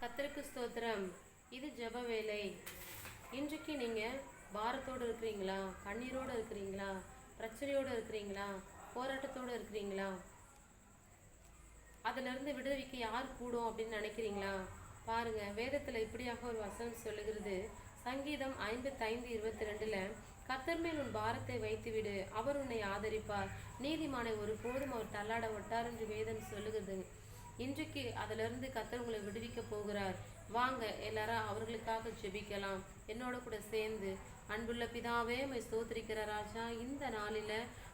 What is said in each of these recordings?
கத்தருக்கு ஸ்தோத்திரம். இது ஜப வேலை. இன்றைக்கு நீங்கள் பாரத்தோடு இருக்கிறீங்களா? கண்ணீரோடு இருக்கிறீங்களா? பிரச்சனையோடு இருக்கிறீங்களா? போராட்டத்தோடு இருக்கிறீங்களா? அதிலிருந்து விடுவிக்க யார் கூடும் அப்படின்னு நினைக்கிறீங்களா? பாருங்க வேதத்துல இப்படியாக ஒரு வசனம் சொல்லுகிறது. சங்கீதம் ஐம்பத்தைந்து இருபத்தி ரெண்டுல கத்தர் மேல் உன் பாரத்தை வைத்துவிடு. அவர் உன்னை ஆதரிப்பார். நீதிமானை ஒரு போதும் அவர் தள்ளாட ஒட்டார் என்று வேதம் சொல்லுகிறது. இன்றைக்கு அதிலிருந்து கத்தர் உங்களை விடுவிக்க போகிறார். வாங்க எல்லாரும் அவர்களுக்காக ஜெபிக்கலாம். என்னோட கூட சேர்ந்து அன்புள்ள பிதாவே மை ஸ்தோத்திரிக்கிற ராஜா இந்த நாளில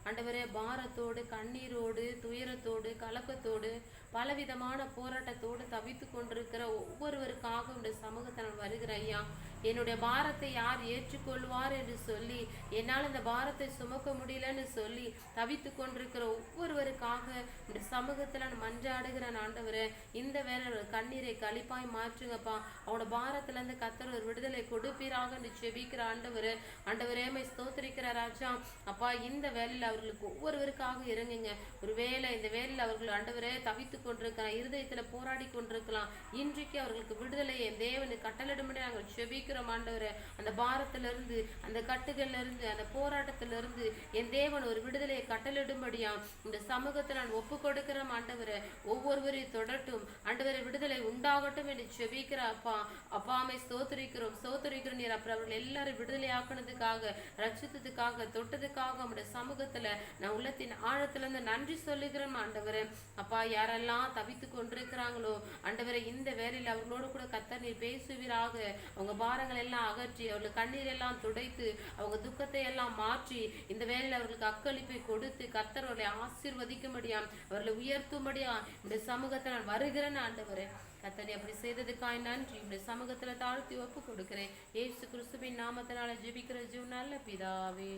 ஆண்டவரே பாரத்தோடு கண்ணீரோடு துயரத்தோடு கலக்கத்தோடு பலவிதமான போராட்டத்தோடு தவித்து கொண்டிருக்கிற ஒவ்வொருவருக்காக உடைய சமூகத்தில் நான் வருகிற ஐயா. என்னுடைய பாரத்தை யார் ஏற்றுக்கொள்வார் என்று சொல்லி என்னால் இந்த பாரத்தை சுமக்க முடியலன்னு சொல்லி தவித்து கொண்டிருக்கிற ஒவ்வொருவருக்காக இந்த சமூகத்தில் நான் மன்றாடுகிறேன் ஆண்டவரை இந்த வேலை கண்ணீரை கழிப்பாய் மாற்றுங்க மாற்றுங்கப்பா அவனோட பாரத்திலேருந்து கத்தர் ஒரு விடுதலை கொடுப்பீராக நிச்சயபிக்கிற ஆண்டவர். ஆண்டவரே மை ஸ்தோத்திரிக்கிற ராஜா. அப்பா இந்த வேலையில் அவர்களுக்கு ஒவ்வொருவருக்காக இறங்குங்க. ஒரு வேலை இந்த வேலையில் அவர்கள் ஆண்டவரே தவித்து கொண்டிருக்கலாம் இருதயத்தில் போராடி கொண்டிருக்கலாம். இன்றைக்கு அவர்களுக்கு விடுதலை என் தேவனு கட்டளிடும்படி நாங்கள் செபிக்கிறோம் ஆண்டவரே. அந்த பாரத்திலிருந்து அந்த கட்டுகள்லேருந்து அந்த போராட்டத்திலிருந்து என் தேவன் ஒரு விடுதலையை கட்டளிடும்படியா இந்த சமூகத்தை நான் ஒப்பு கொடுக்கிறோம் ஆண்டவரே. ஒவ்வொருவரையும் தொடட்டும். ஆண்டவரை விடுதலை உண்டாகட்டும் என்று செபிக்கிற அப்பா அப்பாமை ஸ்தோத்திரிக்கிறோம் ஸ்தோத்திரிக்கிறோம் நீர் அப்புறம் அவர்கள் எல்லாரும் விடுதலை ஆக்கினதுக்காக ரட்சித்ததுக்காக தொட்டதுக்காக நம்முடைய சமூகத்துல நான் உள்ளத்தின் ஆழத்திலிருந்து நன்றி சொல்லுகிறேன் ஆண்டவர். அப்பா யாரெல்லாம் தவித்து கொண்டிருக்கிறாங்களோ ஆண்டவரை இந்த வேலையில் அவர்களோடு கூட கத்தர் நீர் பேசுவீராக. அவங்க பாரங்கள் எல்லாம் அகற்றி அவர்கள் கண்ணீர் எல்லாம் துடைத்து அவங்க துக்கத்தை எல்லாம் மாற்றி இந்த வேலையில் அவர்களுக்கு அக்களிப்பை கொடுத்து கத்தர் அவர்களை ஆசீர்வதிக்கும்படியாம் அவர்களை உயர்த்தும்படியா இந்த சமூகத்தை நான் வருகிறேன் ஆண்டவர். கத்தனை அப்படி செய்ததுக்காய் நன்றி. உடைய சமூகத்துல தாழ்த்தி ஒப்பு கொடுக்கிறேன். ஏசு கிறிஸ்துவின் நாமத்தினால ஜெபிக்கிற ஜீவ் நல்ல பிதாவே.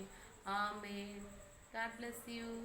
ஆமே காட் பிளஸ் யூ